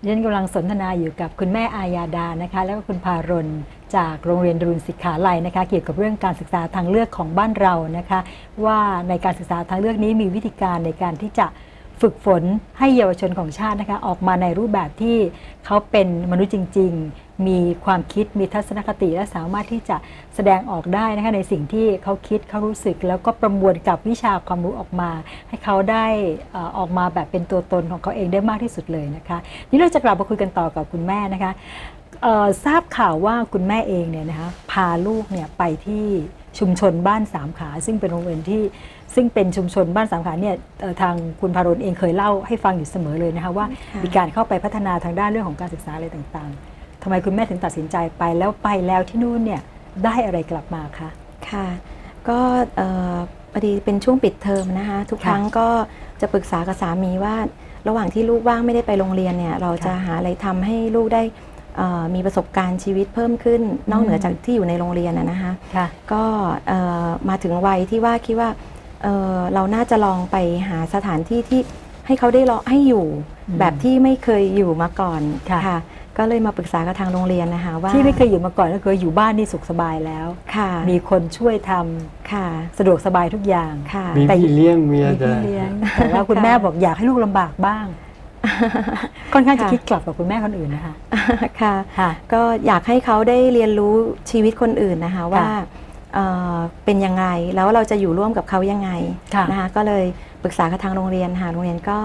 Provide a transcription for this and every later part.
ดิฉันกำลังสนทนาอยู่กับคุณแม่อายาดานะคะ แล้วก็คุณพารณจากโรงเรียนดรุนศิกขาลัยนะคะ เกี่ยวกับเรื่องการศึกษาทางเลือกของบ้านเรานะคะ ว่าในการศึกษาทางเลือกนี้มีวิธีการในการที่จะ ฝึกฝนให้เยาวชนของชาตินะคะออกมาในรูปแบบที่เขาเป็นมนุษย์จริง ๆ มีความคิดมีทัศนคติและสามารถที่จะแสดงออกได้นะคะในสิ่งที่เขาคิดเขารู้สึก แล้วก็ประมวลกับวิชาความรู้ออกมา ให้เขาได้ออกมาแบบเป็นตัวตนของเขาเองได้มากที่สุดเลยนะคะนี่เราจะกลับมาคุยกันต่อกับคุณแม่นะคะทราบข่าวว่าคุณแม่เองเนี่ยนะคะพาลูกเนี่ยไปที่ ชุมชนบ้านสามขา ซึ่งเป็นโรงเรียนที่ซึ่งเป็นชุมชนบ้านสามขาเนี่ยเอ่อทางคุณพารนเองเคยเล่าให้ฟังอยู่เสมอเลยนะคะว่าค่ะมีการเข้าไปพัฒนาทางด้านเรื่องของการศึกษาอะไรต่างๆทำไมคุณแม่ถึงตัดสินใจไปแล้วไปแล้วที่นู่นเนี่ยได้อะไรกลับมาคะค่ะ ก็เอ่อพอดีเป็นช่วงปิดเทอมนะคะทุกค่ะครั้งก็จะปรึกษากับสามีว่า ระหว่างที่ลูกว่างไม่ได้ไปโรงเรียนเนี่ยเราจะค่ะหาอะไรทำให้ลูกได้เอ่อ มีประสบการณ์ชีวิตเพิ่มขึ้น นอกเหนือจากที่อยู่ในโรงเรียนนะนะคะค่ะก็เอ่อมาถึงวัยที่ว่าคิดว่าเอ่อเราน่าจะลองไปหาสถานที่ที่ให้เขาได้ลองให้อยู่อืมแบบที่ไม่เคยอยู่มาก่อนค่ะ ก็เลยมาปรึกษากับทางโรงเรียนนะคะว่าที่ไม่เคยอยู่มาก่อนก็คืออยู่บ้านนี่สุขสบายแล้วค่ะ มีคนช่วยทำค่ะ สะดวกสบายทุกอย่างค่ะมีแต่พี่เลี้ยงมีมีอะไรพี่เลี้ยงแต่ว่าคุณแม่บอกอยากให้ลูกลำบากบ้าง ค่อนข้างจะค่ะคิดกลับกับคุณแม่คนอื่นนะคะค่ะค่ะ ก็อยากให้เขาได้เรียนรู้ชีวิตคนอื่นนะคะว่าเอ่อเป็นยังไงแล้วเราจะอยู่ร่วมกับเขายังไงค่ะนะคะก็เลยปรึกษากับทางโรงเรียนค่ะโรงเรียนก็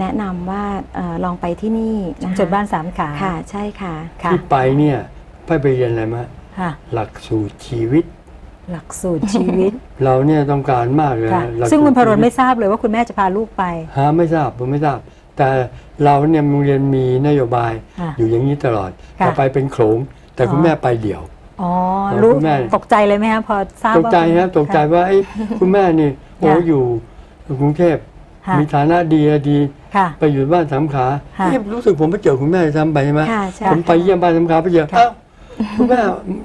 แนะนำว่าเออลองไปที่นี่ชุนะมคะชนบ้านสามขาค่ะใช่ค่ะค่ะที่ไปเนี่ยไปไปเรียนอะไรมาค่ะหลักสูตรชีวิต หลักสูตรชีวิต เราเนี่ยต้องการมากเลยค่ะหลักซึ่งคุณพรนชีวิตไม่ทราบเลยว่าคุณแม่จะพาลูกไปฮะไม่ทราบผมไม่ทราบ แต่เราเนี่ยโรงเรียนมีนโยบายค่ะอยู่อย่างนี้ตลอดค่ะ จะไปเป็นโขลงแต่คุณอ๋อแม่ไปเดี่ยว อ๋อครับรู้คุณแม่ ตกใจเลยไหมคะพอทราบตกใจว่าครับตกใจว่าไอ้ยคุณแม่นี่โอ้ค่ะอยู่กรุงเทพค่ะมีฐานะดีอะดี ค่ะ ไปอยู่บ้านสามขาค่ะเอ๊ะรู้สึกผมไปเจอคุณแม่ซ้ำไปใช่ไหมค่ะใช่ผมไปเยี่ยมบ้านสามขาไปเจอค่ะ เอ้าคุณแม่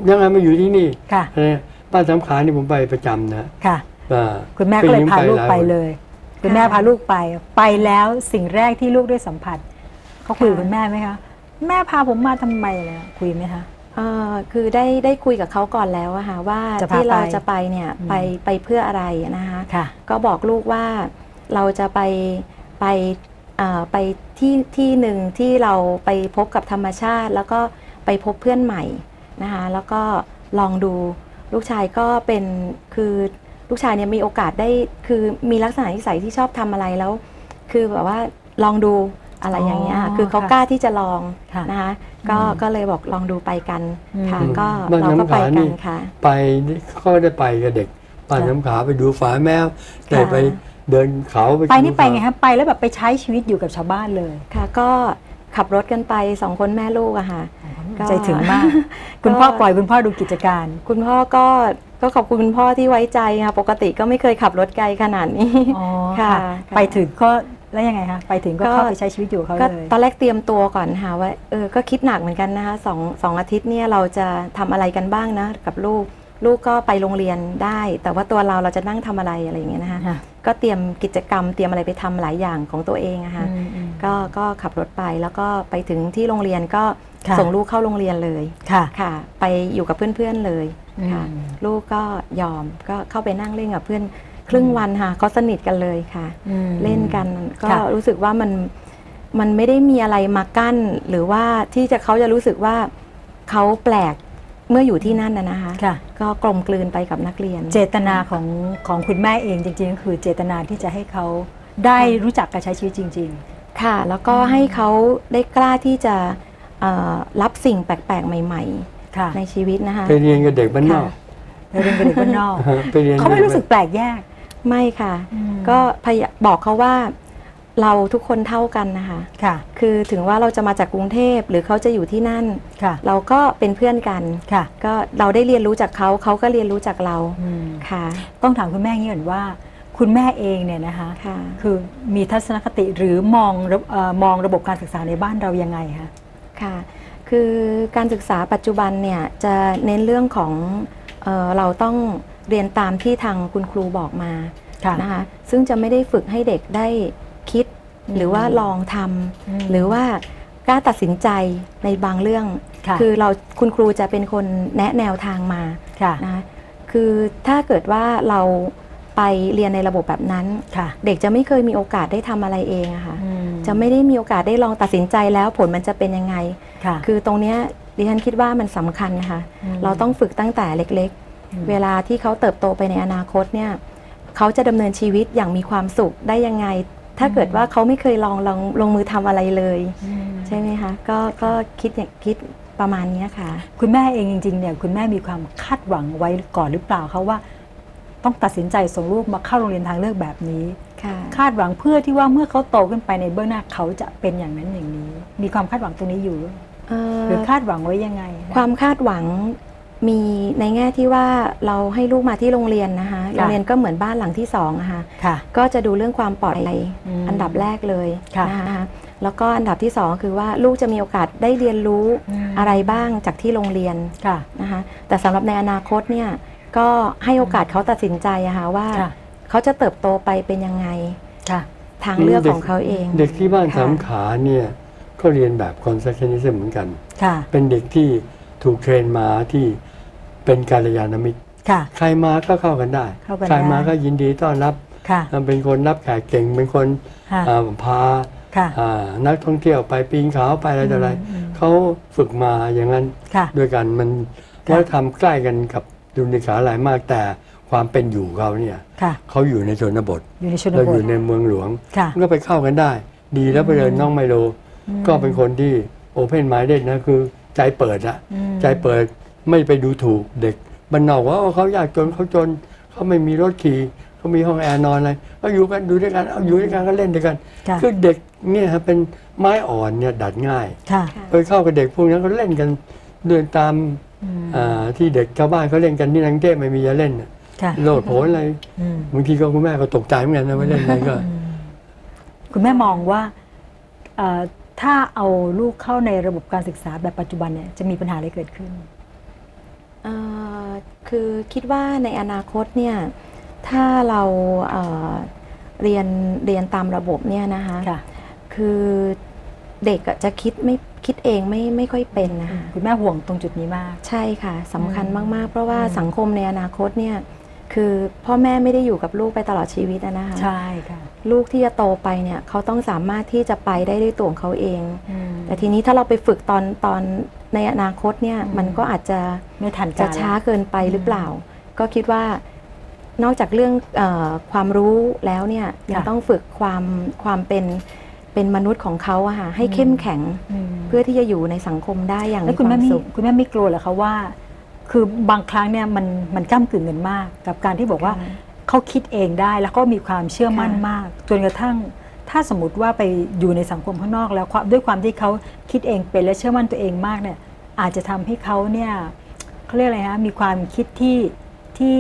ยังไงมาอยู่ที่นี่ค่ะ อะไรบ้านสามขานี่ผมไปประจำนะค่ะ อ่าคุณแม่ก็เลยปีนึงพาลูกไปหาเลย คุณแม่พาลูกไป ไปแล้วสิ่งแรกที่ลูกได้สัมผัสเขาคุยกับคุณแม่ไหมคะ แม่พาผมมาทำไมเลยคุยไหมคะเอ่อคือได้ได้คุยกับเขาก่อนแล้วอะค่ะว่าจะพาที่เราไปจะไปเนี่ยอืมไปไปเพื่ออะไรนะคะค่ะก็บอกลูกว่าเราจะไปไปเอ่อไปที่ที่หนึ่งที่เราไปพบกับธรรมชาติ แล้วก็ไปพบเพื่อนใหม่นะคะแล้วก็ลองดูลูกชายก็เป็นคือ ลูกชายเนี่ยมีโอกาสได้คือมีลักษณะนิสัยที่ชอบทำอะไรแล้ว คือแบบว่าลองดูอะไรอย่างเงี้ยอ๋อคือเขาค่ะกล้าที่จะลองค่ะนะคะก็อืมก็เลยบอกลองดูไปกันค่ะอืมก็บ้านเราก็น้ำไปขากันี่นค่ะ ไปก็ได้ไปกับเด็กบ้านค่ะน้ำขาไปดูฝาแมวได้ค่ะไปเดินเขาไปไปนี่ดูไปเขาไงคะไปแล้วแบบไปใช้ชีวิตอยู่กับชาวบ้านเลยค่ะ ก็ขับรถกันไปสองคนแม่ลูกอะค่ะก็ใจถึงมาก คุณพ่อปล่อยคุณพ่อดูกิจการ คุณพ่อก็ ก็ขอบคุณคุณพ่อที่ไว้ใจค่ะปกติก็ไม่เคยขับรถไกลขนาดนี้อ๋อค่ะค่ะค่ะไปถึงก็แล้วยังไงคะไปถึงก็ก็เข้าไปใช้ชีวิตอยู่กับเขาก็เลยตอนแรกเตรียมตัวก่อนค่ะว่าเออก็คิดหนักเหมือนกันนะคะสองสองอาทิตย์เนี่ยเราจะทำอะไรกันบ้างนะกับลูก ลูกก็ไปโรงเรียนได้ แต่ว่าตัวเราเราจะนั่งทำอะไรอะไรอย่างเงี้ยนะคะค่ะก็เตรียมกิจกรรมเตรียมอะไรไปทำหลายอย่างของตัวเองอะค่ะอืมอืมก็ก็ขับรถไปแล้วก็ไปถึงที่โรงเรียนก็ค่ะส่งลูกเข้าโรงเรียนเลยค่ะค่ะ ไปอยู่กับเพื่อนๆเลยค่ะอืมลูกก็ยอมก็เข้าไปนั่งเล่นกับเพื่อนครึ่งวันค่ะก็สนิทกันเลยค่ะอืมเล่นกันก็ค่ะรู้สึกว่ามันมันไม่ได้มีอะไรมากั้น หรือว่าที่จะเขาจะรู้สึกว่าเขาแปลก เมื่ออยู่ที่นั่นนะนะคะ ค่ะ ก็กลมกลืนไปกับนักเรียน เจตนาของของคุณแม่เองจริงๆก็คือเจตนาที่จะให้เขาได้รู้จักการใช้ชีวิตจริง ค่ะ แล้วก็ให้เขาได้กล้าที่จะเอ่อรับสิ่งแปลกๆ ใหม่ๆ ค่ะ ๆ ในชีวิตนะคะ ไปเรียนกับเด็กบ้านนอกไปเรียนกับเด็กบ้านนอก ไปเรียนเขาไม่รู้สึกแปลกแยก ไม่ค่ะ อืมก็พยาบอกเขาว่า เราทุกคนเท่ากันนะคะ ค่ะ คือถึงว่าเราจะมาจากกรุงเทพหรือเขาจะอยู่ที่นั่น ค่ะ เราก็เป็นเพื่อนกันค่ะ ก็เราได้เรียนรู้จากเขาเขาก็เรียนรู้จากเราอืมค่ะ ต้องถามคุณแม่อย่างนี้ก่อนว่า คุณแม่เองเนี่ยนะคะ ค่ะ คือมีทัศนคติหรือมองระเอ่อมองระบบการศึกษาในบ้านเรายังไงคะ ค่ะ คือการศึกษาปัจจุบันเนี่ยจะเน้นเรื่องของเออเราต้องเรียนตามที่ทางคุณครูบอกมาค่ะ นะคะ ซึ่งจะไม่ได้ฝึกให้เด็กได้คิด หรือว่าลองทำหรือว่ากล้าตัดสินใจในบางเรื่องค่ะคือเราคุณครูจะเป็นคนแนะแนวทางมาค่ะนะคะคือถ้าเกิดว่าเราไปเรียนในระบบแบบนั้นค่ะเด็กจะไม่เคยมีโอกาสได้ทำอะไรเองอะค่ะอืมจะไม่ได้มีโอกาสได้ลองตัดสินใจแล้วผลมันจะเป็นยังไงค่ะคือตรงเนี้ยดิฉันคิดว่ามันสำคัญนะคะมเราต้องฝึกตั้งแต่เล็กอืมๆเวลาที่เขาเติบโตไปในอนาคตเนี่ยเขาจะดำเนินชีวิตอย่างมีความสุขได้ยังไง ถ้าเกิดว่าเขาไม่เคยลองลองลงมือทำอะไรเลยอืมใช่ไหมคะก็ก็คิดอย่างคิดประมาณเนี้ยค่ะ คุณแม่เองจริงๆเนี่ยคุณแม่มีความคาดหวังไว้ก่อนหรือเปล่าคะว่า ต้องตัดสินใจส่งลูกมาเข้าโรงเรียนทางเลือกแบบนี้ ค่ะ คาดหวังเพื่อที่ว่าเมื่อเขาโตขึ้นไปในเบื้องหน้าเขาจะเป็นอย่างนั้นอย่างนี้ มีความคาดหวังตรงนี้อยู่เอ่อหรือคาดหวังไว้ยังไงะความคาดหวัง มีในแง่ที่ว่าเราให้ลูกมาที่โรงเรียนนะคะโรงเรียนก็เหมือนบ้านหลังที่สองอะค่ะค่ะ ก็จะดูเรื่องความปลอดภัยอืมอันดับแรกเลยค่ะนะคะแล้วก็อันดับที่สองคือว่าลูกจะมีโอกาสได้เรียนรู้อืมอะไรบ้างจากที่โรงเรียนค่ะนะคะแต่สำหรับในอนาคตเนี่ยก็ให้โอกาสเขาตัดสินใจอะค่ะว่าค่ะเขาจะเติบโตไปเป็นยังไงค่ะทางเลือกของเขาเอง เด็กที่บ้านค่ะสามขาเนี่ยก็เรียนแบบคอนเซปต์นิสเหมือนกันค่ะเป็นเด็กที่ถูกเทรนมาที่ เป็นการยานมิตร ค่ะ ใครมาก็เข้ากันได้ เข้ากันใครมาได้ก็ยินดีต้อนรับ ค่ะ เป็นคนรับแขกเก่ง เป็นคนค่ะอ่าพาค่ะ อ่านักท่องเที่ยวไปปีนเขาไปอะไรต่ออะไรอืม เขาฝึกมาอย่างนั้นค่ะ ด้วยกันมันค่ะ วัฒนธรรมใกล้กันกับดุริยาหลายมากแต่ความเป็นอยู่เขาเนี่ยค่ะ เขาอยู่ในชนบท อยู่ในชนเราบอท ยู่ในเมืองหลวงค่ะก็ไปเข้ากันได้ ดีแล้วไปเดินน้องไมโลอืมก็เป็นคนที่โอเพนไม d ์เดนะคือใจเปิดอะอืม ใจเปิด ไม่ไปดูถูกเด็กบ้านนอกว่าเอาเขายากจนเขาจนเขาไม่มีรถขี่เขามีห้องแอร์นอนอะไรก็อยู่กันดูด้วยกันเอาอยู่ด้วยกันก็เล่นด้วยกัน ค่ะ คือเด็กเนี่ยฮะเป็นไม้อ่อนเนี่ยดัดง่าย ค่ะ ไปเข้ากับเด็กพวกนั้นก็เล่นกันเดินตามอืม อ่าที่เด็กชาวบ้านเขาเล่นกันที่นังเทพไม่มีจะเล่นน่ะค่ะโลดโผนอะไรอืมบางทีก็คุณแม่ก็ตกใจเหมือนกันนะว่าเล่นอะไรก็ คุณแม่มองว่าเอ่อถ้าเอาลูกเข้าในระบบการศึกษาแบบปัจจุบันเนี่ยจะมีปัญหาอะไรเกิดขึ้น เอ่อคือคิดว่าในอนาคตเนี่ยถ้าเราเอ่อเรียนเรียนตามระบบเนี่ยนะคะค่ะคือเด็กอะจะคิดไม่คิดเองไม่ไม่ค่อยเป็นนะคะคุณแม่ห่วงตรงจุดนี้มาก ใช่ค่ะสำคัญอืมมาก ๆ เพราะว่าอืม สังคมในอนาคตเนี่ยคือพ่อแม่ไม่ได้อยู่กับลูกไปตลอดชีวิตอะนะคะ ใช่ค่ะลูกที่จะโตไปเนี่ยเขาต้องสามารถที่จะไปได้ด้วยตัวของเขาเองอืมแต่ทีนี้ถ้าเราไปฝึกตอนตอน ในอนาคตเนี่ยอืมมันก็อาจจะไม่ทันจะการช้าแล้วเกินไปหรือเปล่า ก็คิดว่านอกจากเรื่องเออความรู้แล้วเนี่ยยังต้องฝึกความความเป็นเป็นมนุษย์ของเขาอะค่ะให้เข้มแข็งอืมเพื่อที่จะอยู่ในสังคมได้อย่างแล้วมีคุณคแม่วามไม่สุขคุณแม่ไม่กลัวเหรอคะว่า คือบางครั้งเนี่ยมันมันก้ากึ่งกันมาก กับการที่บอกว่าค่ะเขาคิดเองได้แล้วก็มีความเชื่อมั่นค่ะมาก จนกระทั่ง ถ้าสมมติว่าไปอยู่ในสังคมข้างนอกแล้วความด้วยความที่เขาคิดเองเป็นและเชื่อมั่นตัวเองมากเนี่ยอาจจะทำให้เขาเนี่ยเขาเรียกอะไรฮะมีความคิดที่ที่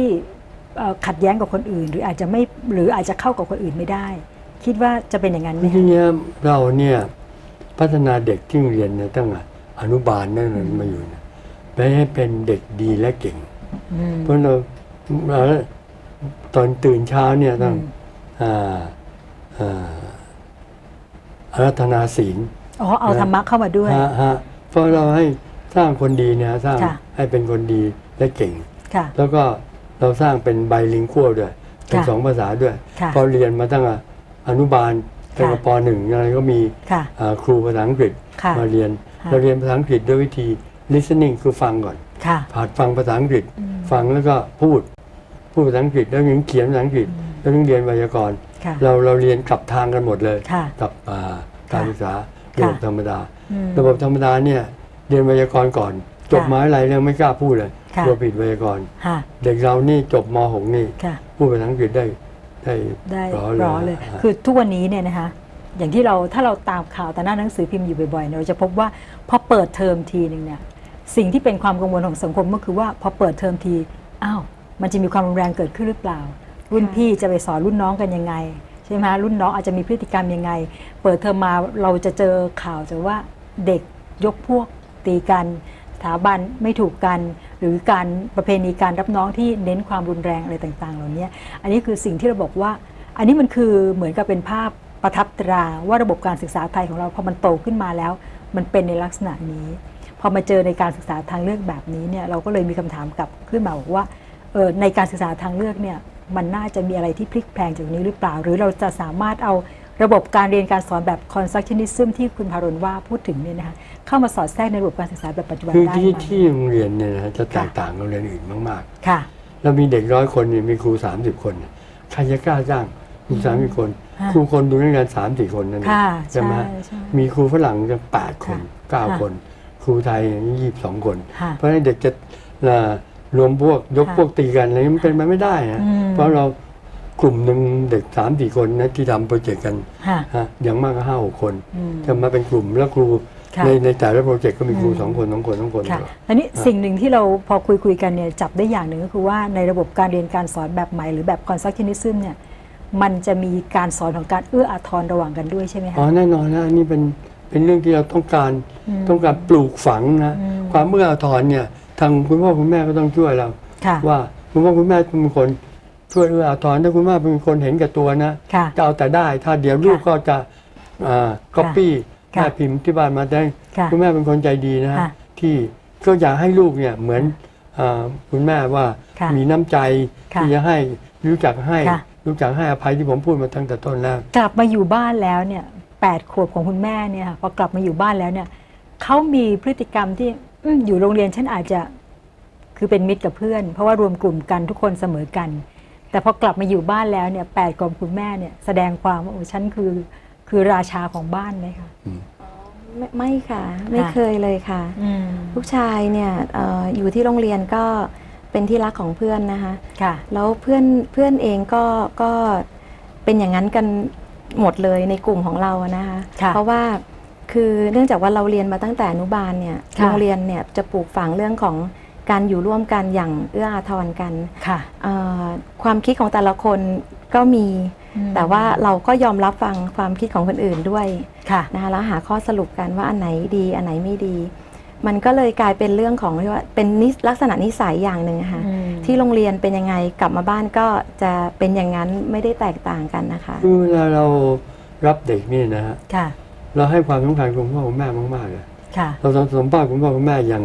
เอ่อขัดแย้งกับคนอื่น หรืออาจจะไม่หรืออาจจะเข้ากับคนอื่นไม่ได้ คิดว่าจะเป็นอย่างนั้นไหมทีคะเนี้ยเราเนี่ยพัฒนาเด็กที่โรงเรียนเนี่ยตั้งแต่อนุบาลนั่นนะมาอยู่เนี่ยไปให้เป็นเด็กดีและเก่งอืมเพราะเราเราตอนตื่นเช้าเนี่ยต้องอืมอ่า อ่าอารัธนาศีลอ๋อเอาธรรมะเข้ามาด้วยฮะฮะเพราะเราให้สร้างคนดีเนี่ยสร้างค่ะให้เป็นคนดีและเก่งค่ะแล้วก็เราสร้างเป็นไบลิงกัวด้วยเป็นค่ะสองภาษาด้วยค่ะพอเรียนมาตั้งแต่อนุบาลตั้งแต่ค่ะปหนึ่งอะไรก็มีค่ะอ่าครูภาษาอังกฤษค่ะมาเรียนค่ะเราเรียนภาษาอังกฤษด้วยวิธี listening คือฟังก่อนค่ะผ่านฟังภาษาอังกฤษอืมฟังแล้วก็พูด พูดภาษาอังกฤษแล้วยังเขียนภาษาอังกฤษแล้วยังเรียนไวยากรณ์ ค่ะ เราเราเรียนกลับทางกันหมดเลยค่ะกับอ่าการค่ะศึกษาระบบค่ะธรรมดา อืม ระบบธรรมดาเนี่ยเรียนไวยากรณ์ก่อน จบค่ะมหาอะไรยังไม่กล้าพูดเลยค่ะ กลัวผิดไวยากรณ์ค่ะ เด็กเรานี่จบม .6 นี่ค่ะ พูดภาษาอังกฤษได้ได้ได้ร้อร้อเลยฮะคือทุกวันนี้เนี่ยนะคะ อย่างที่เราถ้าเราตามข่าวแต่หน้าหนังสือพิมพ์อยู่บ่อยๆเนี่ยเราจะพบว่าพอเปิดเทอมทีหนึ่งเนี่ย สิ่งที่เป็นความกังวลของสังคมก็คือว่าพอเปิดเทอมที อ้าว มันจะมีความรุนแรงเกิดขึ้นหรือเปล่า รุ่นพี่จะไปสอนรุ่นน้องกันยังไงใช่ไหมรุ่นน้องอาจจะมีพฤติกรรมยังไง เปิดเทอมมาเราจะเจอข่าวจะว่าเด็กยกพวกตีกันสถาบันไม่ถูกกัน หรือการประเพณีการรับน้องที่เน้นความรุนแรงอะไรต่างๆ เหล่านี้อันนี้คือสิ่งที่เราบอกว่า อันนี้มันคือเหมือนกับเป็นภาพประทับตราว่าระบบการศึกษาไทยของเราพอมันโตขึ้นมาแล้ว มันเป็นในลักษณะนี้ พอมาเจอในการศึกษาทางเลือกแบบนี้เนี่ยเราก็เลยมีคำถามกลับขึ้นมาบอกว่าเออในการศึกษาทางเลือกเนี่ย มันน่าจะมีอะไรที่พลิกแพลงจากนี้หรือเปล่า หรือเราจะสามารถเอาระบบการเรียนการสอนแบบ constructionism ที่คุณพารณว่าพูดถึงเนี่ยนะคะเข้ามาสอดแทรกในระบบการศึกษาแบบปัจจุบันคือได้ที่ไหมที่โรงเรียนเนี่ยนะจะแตกค่ะต่างกับโรงเรียนอื่นมากค่ะๆแล้วมีเด็กร้อยคนเนี่ยมีครูสามสิบคนเนี่ยใครจะกล้าจ้างครูสามสิบคนค่ะครูคนดูนักเรียนสามสี่คนนั่นเองค่ะใช่ไหมใช่มีครูฝรั่งจะแปดคนค่ะเก้าค่ะคน ครูไทยยี่สิบสองคนค่ะเพราะฉะนั้นเด็กจะเอ่อ รวมพวกยกค่ะพวกตีกันอะไรนี้มันเป็นไปไม่ได้นะอืมเพราะเรากลุ่มหนึ่งเด็กสามสี่คนนะที่ทำโปรเจกต์กันค่ะฮะอย่างมากก็ห้าหกคนอืมจะมาเป็นกลุ่มแล้วครูค่ะในในแต่ละโปรเจกต์ก็มีครูอืมสองคนสองคนสองคนค่ะอันนี้สิ่งหนึ่งที่เราพอคุยคุยๆกันเนี่ยจับได้อย่างหนึ่งก็คือว่าในระบบการเรียนการสอนแบบใหม่หรือแบบ constructionism เนี่ยมันจะมีการสอนของการเอื้ออาทรระหว่างกันด้วยใช่ไหมอ๋อคะแน่นอนนะอันนี่เป็นเป็นเรื่องที่เราต้องการอืมต้องการปลูกฝังนะอืมความเมื่ออาทรเนี่ย ทางคุณพ่อคุณแม่ก็ต้องช่วยเรา ค่ะ ว่าคุณพ่อคุณแม่เป็นคนช่วยเอื้ออาทรถ้าคุณแม่เป็นคนเห็นแก่ตัวนะค่ะจะเอาแต่ได้ ถ้าเดี๋ยวลูกก็จะก๊อปปี้ค่ะแม่พิมพ์ที่บ้านมาได้ค่ะคุณแม่เป็นคนใจดีนะค่ะที่ก็อยากให้ลูกเนี่ยเหมือนอ่าคุณแม่ว่าค่ะมีน้ำใจค่ะที่จะให้รู้จักให้ค่ะ รู้จักให้อภัยที่ผมพูดมาตั้งแต่ต้นแล้ว กลับมาอยู่บ้านแล้วเนี่ยแปดขวบของคุณแม่เนี่ยค่ะพอกลับมาอยู่บ้านแล้วเนี่ยเขามีพฤติกรรมที่ อืมอยู่โรงเรียนฉันอาจจะคือเป็นมิตรกับเพื่อน เพราะว่ารวมกลุ่มกันทุกคนเสมอกัน แต่พอกลับมาอยู่บ้านแล้วเนี่ยแปดขวบคุณแม่เนี่ยแสดงความว่าโอ้ฉันคือคือราชาของบ้านไหมคะไม่ไม่ค่ะ ไม่ค่ะเคยเลยค่ะอืมลูกชายเนี่ยเอออยู่ที่โรงเรียนก็เป็นที่รักของเพื่อนนะคะค่ะ แล้วเพื่อนเพื่อนเองก็ก็เป็นอย่างนั้นกันหมดเลยในกลุ่มของเราอะนะคะค่ะเพราะว่า คือเนื่องจากว่าเราเรียนมาตั้งแต่อนุบาลเนี่ยค่ะโรงเรียนเนี่ยจะปลูกฝังเรื่องของการอยู่ร่วมกันอย่างเอื้ออาทรกันค่ะเอ่อความคิดของแต่ละคนก็มีอืมแต่ว่าเราก็ยอมรับฟังความคิดของคนอื่นด้วยค่ะนะคะแล้วหาข้อสรุปกันว่าอันไหนดีอันไหนไม่ดี มันก็เลยกลายเป็นเรื่องของที่ว่าเป็นนิสลักษณะนิสัยอย่างหนึ่งอะค่ะอืมที่โรงเรียนเป็นยังไงกลับมาบ้านก็จะเป็นอย่างนั้นไม่ได้แตกต่างกันนะคะคือเวลาเรารับเด็กนี่นะฮะค่ะ เราให้ความสำคัญกับคุณพ่อคุณแม่มากๆเลยค่ะ เราต้องสัมภาษณ์คุณพ่อคุณแม่อย่าง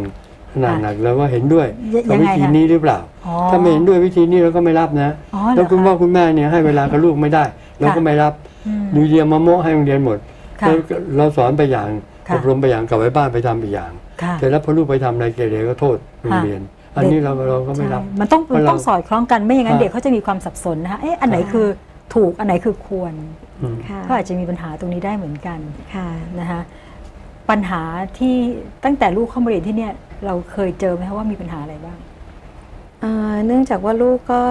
ขนาดหนักเลยว่าเห็นด้วยยกับยังวิไงธีคะนี้หรือเปล่าอ๋อถ้าไม่เห็นด้วยวิธีนี้เราก็ไม่รับนะอ๋อเหรแล้วอคุณพ่อคะคุณแม่เนี่ยให้เวลากับลูกไม่ได้ เราก็ไม่รับอืมดูเดียมาโมให้โรงเรียนหมดค่ะแล้วเราสอนไปอย่างค่ะอบรมไปอย่างกลับไปบ้านไปทำอีกอย่างค่ะแต่แล้วพอลูกไปทำอะไรเกเรก็โทษโรงเรียนอันนี้เราเราก็ไม่รับใช่มันต้องเพราะมันต้องเราสอดคล้องกันไม่อย่างนั้นค่ะเด็กเขาจะมีความสับสนนะคะเอ๊ะอันไหนคือถูกอันไหนคือควรอืมค่ะ ก็อาจจะมีปัญหาตรงนี้ได้เหมือนกันค่ะนะคะปัญหาที่ตั้งแต่ลูกเข้ามาเรียนที่เนี่ยเราเคยเจอไหมคะว่ามีปัญหาอะไรบ้างเอ่อเนื่องจากว่าลูกก็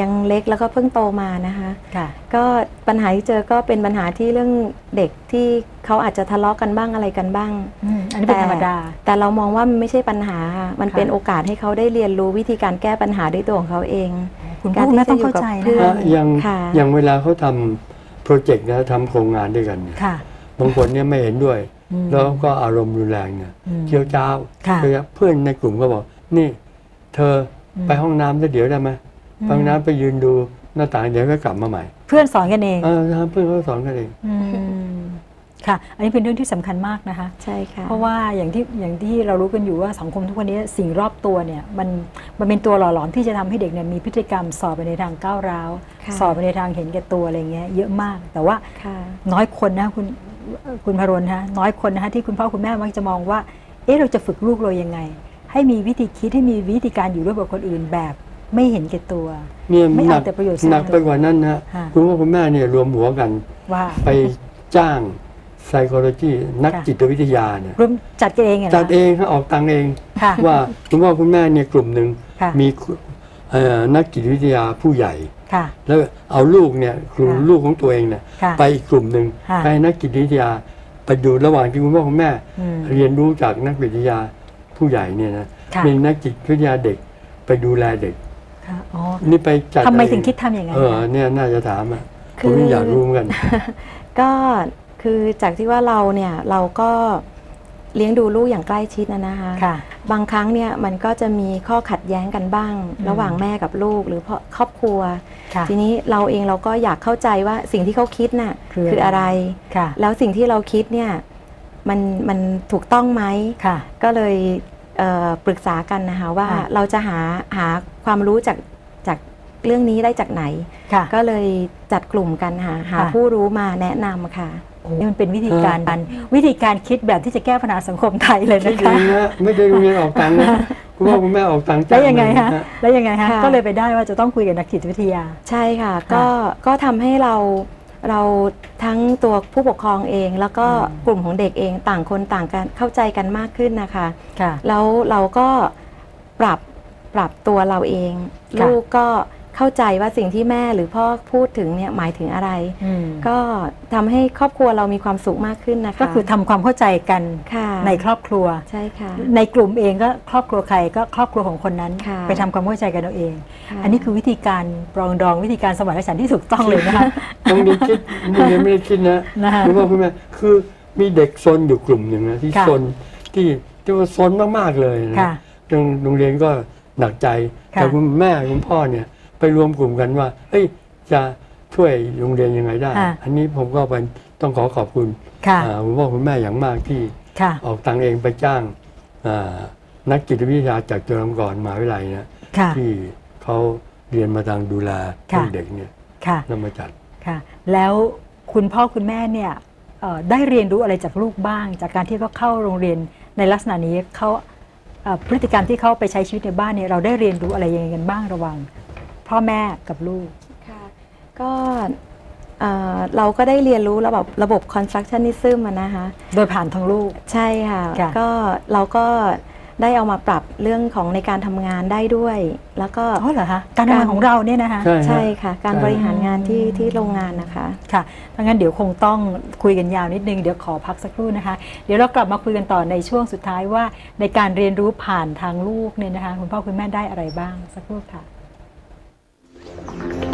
ยังเล็กแล้วก็เพิ่งโตมานะคะค่ะก็ปัญหาที่เจอก็เป็นปัญหาที่เรื่องเด็กที่เขาอาจจะทะเลาะกันบ้างอะไรกันบ้างอืมอันนี้เป็นธรรมดา แต่เรามองว่ามันไม่ใช่ปัญหาค่ะมันค่ะเป็นโอกาสให้เขาได้เรียนรู้วิธีการแก้ปัญหาด้วยตัวของเขาเอง คุณพ่อคุณแม่ต้องเข้าใจการที่นะจะอยู่กับเพื่คะอนอย่างค่ะอย่างเวลาเขาทำ โปรเจกต์นะทำโครงงานด้วยกันเนี่ยค่ะ บางคนเนี่ยไม่เห็นด้วย อืมแล้วก็อารมณ์รุนแรงเนี่ยอืมเจียวจ้าวค่ะเจียวจ้าวเพื่อนในกลุ่มก็บอก นี่ เธออมไปห้องน้ำแล้วเดี๋ยวได้ไหมอืมไปห้องน้ำไปยืนดูหน้าต่างเดี๋ยวก็กลับมาใหม่เพื่อนสอนกันเองเออนะครับเพื่อนเขาสอนกันเองอืม ค่ะ อันนี้เป็นเรื่องที่สำคัญมากนะคะ ใช่ค่ะ เพราะว่าอย่างที่อย่างที่เรารู้กันอยู่ว่าสังคมทุกวันนี้สิ่งรอบตัวเนี่ยมันมันเป็นตัวหล่อหลอมที่จะทำให้เด็กเนี่ยมีพฤติกรรมสอบไปในทางก้าวร้าวค่ะสอบไปในทางเห็นแก่ตัวอะไรเงี้ยเยอะมาก แต่ว่าค่ะน้อยคนนะคุณคุณพารนฮะน้อยคนนะคะที่คุณพ่อคุณแม่มักจะมองว่า เอ๊ะเราจะฝึกลูกเรายังไง ให้มีวิธีคิดให้มีวิธีการอยู่ร่วมกับคนอื่นแบบไม่เห็นแก่ตัวเนี่ยไม่หเอานักแต่ประโยชน์ส่วนหนักตัวไปกว่านั้นนะค่ะคุณพ่อคุณแม่เนี่ยรวมหัวกันว่าไปจ้าง psychology นักค่ะจิตวิทยาเนี่ยรวมจัดกันเองเหรอจัดเองให้ออกตังค์เอง ค่ะว่าคุณพ่อคุณแม่เนี่ยกลุ่มหนึ่งค่ะมีเอ่อนักจิตวิทยาผู้ใหญ่ ค่ะ แล้วเอาลูกเนี่ยกลุ่มค่ะลูกของตัวเองเนี่ยค่ะไปอีกกลุ่มหนึ่งค่ะไปนักจิตวิทยาไปดูระหว่างที่คุณพ่อคุณแม่ อืมเรียนรู้จากนักวิทยาผู้ใหญ่เนี่ยนะค่ะ มีนักจิตวิทยาเด็กไปดูแลเด็ก ค่ะอ๋อ นี่ไปจัดทำไมเอถึงคิดทำอย่างนั้นเออคะ เนี่ยน่าจะถามอะคืผมอยังอยากรู้เหมือนกัน ก็ คือจากที่ว่าเราเนี่ยเราก็เลี้ยงดูลูกอย่างใกล้ชิดนะนะคะค่ะ บางครั้งเนี่ยมันก็จะมีข้อขัดแย้งกันบ้างอืมระหว่างแม่กับลูกหรือพ่อครอบครัว ค่ะ ทีนี้เราเองเราก็อยากเข้าใจว่าสิ่งที่เขาคิดน่ะคือคืออะไร ค่ะ แล้วสิ่งที่เราคิดเนี่ยมันมันถูกต้องไหม ค่ะ ก็เลยเอ่อปรึกษากันนะคะว่าค่ะ เราจะหาหาความรู้จากจากเรื่องนี้ได้จากไหน ค่ะ ก็เลยจัดกลุ่มกันหาหาค่ะ ผู้รู้มาแนะนำค่ะ โอ้มันเป็นวิธีการการวิธีการคิดแบบที่จะแก้ปัญหาสังคมไทยเลยคินะดเอคะงนะไม่ได้โรงเรียนออกตังค์นะคุณพ่อคุณแม่ออกตังค์แล้จ้างวยังไงมาฮะนแล้วยังไงฮะค่ะก็เลยไปได้ว่าจะต้องคุยกับนักจิตวิทยา ใช่ค่ะค่ะก็ก็ทำให้เราเราทั้งตัวผู้ปกครองเอง แล้วก็อืมกลุ่มของเด็กเองต่างคนต่างกันเข้าใจกันมากขึ้นนะคะค่ะแล้วเราก็ปรับปรับตัวเราเองค่ะลูกก็ เข้าใจว่าสิ่งที่แม่หรือพ่อพูดถึงเนี่ยหมายถึงอะไรอืมก็ทำให้ครอบครัวเรามีความสุขมากขึ้นนะคะ ก็คือทำความเข้าใจกันค่ะในครอบครัวใช่ค่ะ ในกลุ่มเองก็ครอบครัวใครก็ครอบครัวของคนนั้นค่ะไปทำความเข้าใจกันเอาเองค่ะอันนี้คือวิธีการปรองดองวิธีการสมานฉันท์ที่ถูกต้องเลยนะคะโรงเรียนคิดโรงเรียนไม่ได้คิดนะนะคะคุณพ่อคุณแม่คือมีเด็กซนอยู่กลุ่มหนึ่งนะที่ค่ะซนที่ที่ว่าซนมากๆเลยนะค่ะโรงโรงเรียนก็หนักใจค่ะแต่คุณแม่คุณพ่อเนี่ย ไปรวมกลุ่มกันว่า เอ้ยจะช่วยโรงเรียนยังไงได้อ่าอันนี้ผมก็เป็นต้องขอขอบคุณค่ะอ่าคุณพ่อคุณแม่อย่างมากที่ค่ะ ออกตังค์เองไปจ้างอ่านักจิตวิทยาจากจุฬาลงกรณ์มหาวิทยาลัยนะค่ะ ที่เขาเรียนมาทางดูแลค่ะ เด็กเนี่ยค่ะ นำมาจัด ค่ะ แล้วคุณพ่อคุณแม่เนี่ยเอ่อได้เรียนรู้อะไรจากลูกบ้าง จากการที่เขาเข้าโรงเรียนในลักษณะนี้เขาเอ่อพฤติกรรมที่เขาไปใช้ชีวิตในบ้านเนี่ยเราได้เรียนรู้อะไรยังไงกันบ้างระหวัง พ่อแม่กับลูก ค่ะ ก็เอ่อเราก็ได้เรียนรู้ระบบระบบ constructionism อะนะคะ โดยผ่านทางลูก ใช่ค่ะ ค่ะ ก็เราก็ได้เอามาปรับเรื่องของในการทำงานได้ด้วย แล้วก็ อ๋อเหรอคะการทำงานของเราเนี่ยนะคะ ใช่ฮะ ใช่ค่ะ การใช่ บริหารงานที่ที่โรงงานนะคะ ค่ะถ้างั้นเดี๋ยวคงต้องคุยกันยาวนิดนึง เดี๋ยวขอพักสักครู่นะคะ เดี๋ยวเรากลับมาคุยกันต่อในช่วงสุดท้ายว่า ในการเรียนรู้ผ่านทางลูกเนี่ยนะคะ คุณพ่อคุณแม่ได้อะไรบ้างสักครู่ค่ะ Thank you.